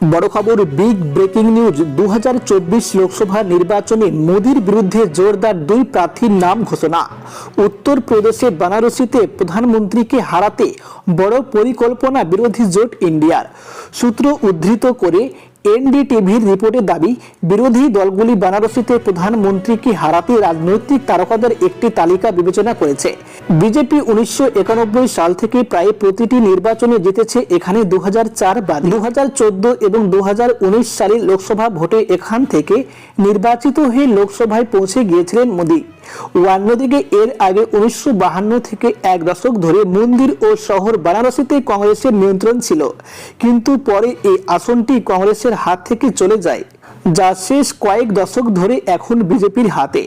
বড় খবর, big breaking news দু হাজার চব্বিশ লোকসভা নির্বাচনে মোদির বিরুদ্ধে জোরদার দুই প্রার্থীর নাম ঘোষণা। উত্তরপ্রদেশে বানারসিতে প্রধানমন্ত্রীকে হারাতে বড় পরিকল্পনা বিরোধী জোট ইন্ডিয়ার। সূত্র উদ্ধৃত করে এনডিটিভির রিপোর্টে দাবি, বিরোধী দলগুলি বানারসিতে প্রধানমন্ত্রীকে হারাতে রাজনৈতিক তারকাদের একটি তালিকা বিবেচনা করেছে। বিজেপি উনিশশো একানব্বই সাল থেকে প্রায় প্রতিটি নির্বাচনে জিতেছে এখানে দু বা দু হাজার চোদ্দ এবং দুহাজার উনিশ সালের লোকসভা ভোটে এখান থেকে নির্বাচিত হয়ে লোকসভায় পৌঁছে গিয়েছিলেন মোদী। অন্যদিকে এর আগে উনিশশো থেকে এক দশক ধরে মন্দির ও শহর বারাণসীতে কংগ্রেসের নিয়ন্ত্রণ ছিল। কিন্তু পরে এই আসনটি কংগ্রেসের হাত থেকে চলে যায়, যা শেষ কয়েক দশক ধরে এখন বিজেপির হাতে।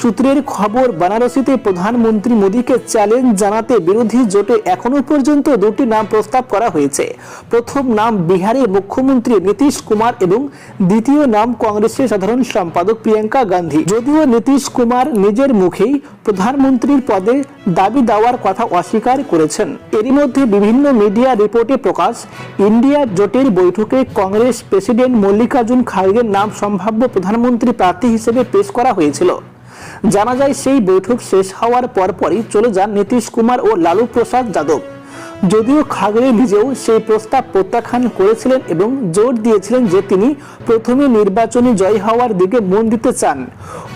সূত্রের খবর, বারাণসীতে প্রধানমন্ত্রী মোদীকে চ্যালেঞ্জ জানাতে বিরোধী জোটে এখনও পর্যন্ত দুটি নাম প্রস্তাব করা হয়েছে। প্রথম নাম বিহারের মুখ্যমন্ত্রী নীতিশ কুমার এবং দ্বিতীয় নাম কংগ্রেসের সাধারণ সম্পাদক প্রিয়াঙ্কা গান্ধী। যদিও নীতিশ কুমার নিজের মুখেই প্রধানমন্ত্রীর পদে দাবি দেওয়ার কথা অস্বীকার করেছেন। এরই মধ্যে বিভিন্ন মিডিয়া রিপোর্টে প্রকাশ, ইন্ডিয়া জোটের বৈঠকে কংগ্রেস প্রেসিডেন্ট মল্লিকার্জুন খাড়গের নাম সম্ভাব্য প্রধানমন্ত্রী প্রার্থী হিসেবে পেশ করা হয়েছিল। জানা যায় সেই বৈঠক শেষ হওয়ার পরপরই চলে যান নীতিশ কুমার ও লালু প্রসাদ যাদব। যদিও খাগড়ে নিজেও সেই প্রস্তাব প্রত্যাখ্যান করেছিলেন এবং জোর দিয়েছিলেন যে তিনি প্রথমে নির্বাচনে জয় হওয়ার দিকে মন দিতে চান।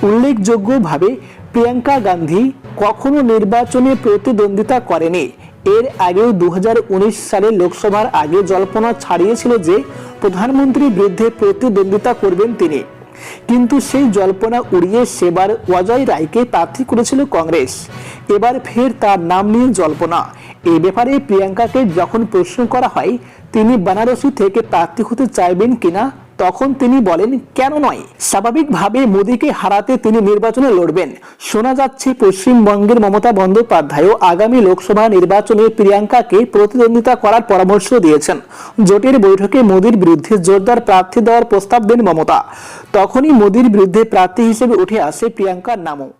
উল্লেখযোগ্যভাবে প্রিয়াঙ্কা গান্ধী কখনো নির্বাচনে প্রতিদ্বন্দ্বিতা করেনি। এর আগেও দু সালে লোকসভার আগে জল্পনা ছাড়িয়েছিল যে প্রধানমন্ত্রীর বিরুদ্ধে প্রতিদ্বন্দ্বিতা করবেন তিনি। কিন্তু সেই জল্পনা উড়িয়ে সেবার অজয় রায়কে প্রার্থী করেছিল কংগ্রেস। এবার ফের তার নাম নিয়ে জল্পনা। এই ব্যাপারে প্রিয়াঙ্কাকে যখন প্রশ্ন করা হয়, তিনি বানারসি থেকে প্রার্থী হতে চাইবেন কিনা তখন তিনি বলেন, কেন নয়? স্বাভাবিকভাবে মোদীকে হারাতে তিনি নির্বাচনে লড়বেন। শোনা যাচ্ছে, পশ্চিমবঙ্গের মমতা বন্দ্যোপাধ্যায়ও আগামী লোকসভা নির্বাচনে প্রিয়াঙ্কাকে প্রতিদ্বন্দ্বিতা করার পরামর্শ দিয়েছেন। জোটের বৈঠকে মোদীর বিরুদ্ধে জোরদার প্রার্থী দেওয়ার প্রস্তাব দেন মমতা। তখনই মোদীর বিরুদ্ধে প্রার্থী হিসেবে উঠে আসে প্রিয়াঙ্কার নামও।